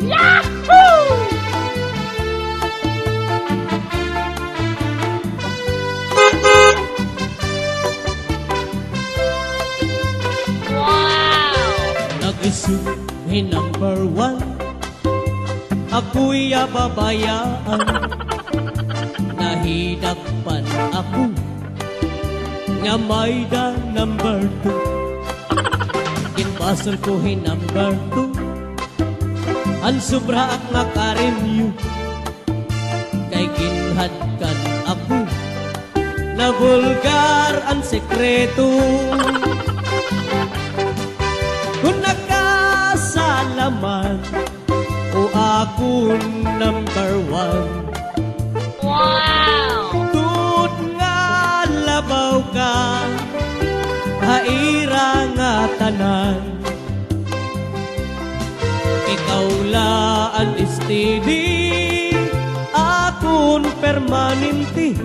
Yahoo! Wow! Nag-isuhi number one Ako'y ababayaan Nahidakpan ako Nga may da number two Kinbasol ko hi number two Ang sobra ang nakarimyo Kay ginhadkan ako Na vulgar ang sekreto. Kung nakasalaman o akong number one. Wow! Tut nga labaw ka Haira nga tanan laan steady Akon permanente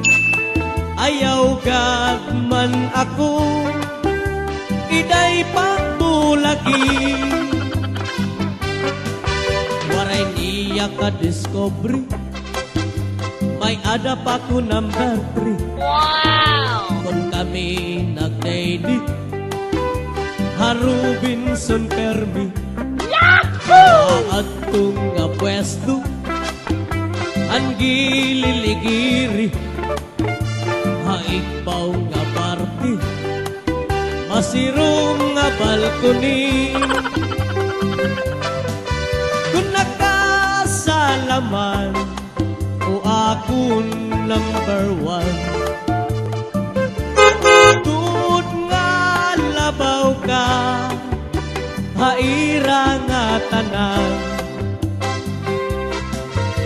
Ayaw gad man ako Iday pagbulagi Waray niya ka discovery May ada pa ko number three Wow! Kung kami nag-date Harubinson Permi Kung nga pwesto Ang gililigiri Haigbaw nga party Masirong nga balkoni Kung nakasalaman O akong number one. Tut nga labaw ka nga tanan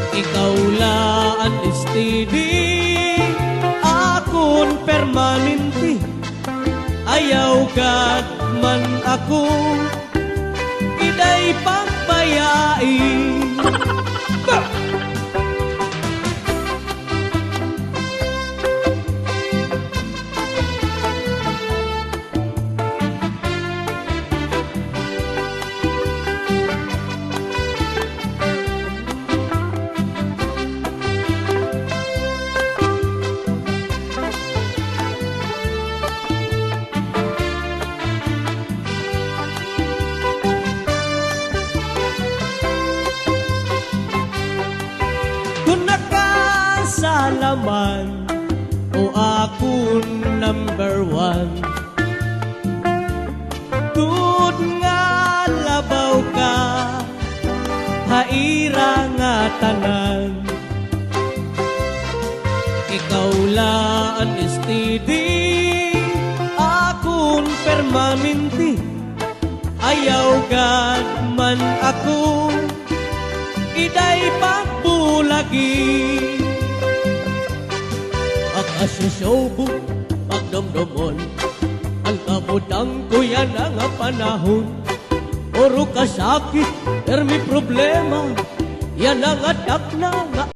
Ikaw laan steady Akon permanente. Ayaw gad man ako. Iday pagbayai nakasalaman O akong number one. Tut nga labaw ka Haira nga tanan. Ikaw laan steady Akong permanente. Ayaw gad man ako Iday pagbulagi Ang asosyobo pagdomdomon Ang kabutang ko yan ang panahon. Puro kasakit, pero may problema. Yan ang atak na nga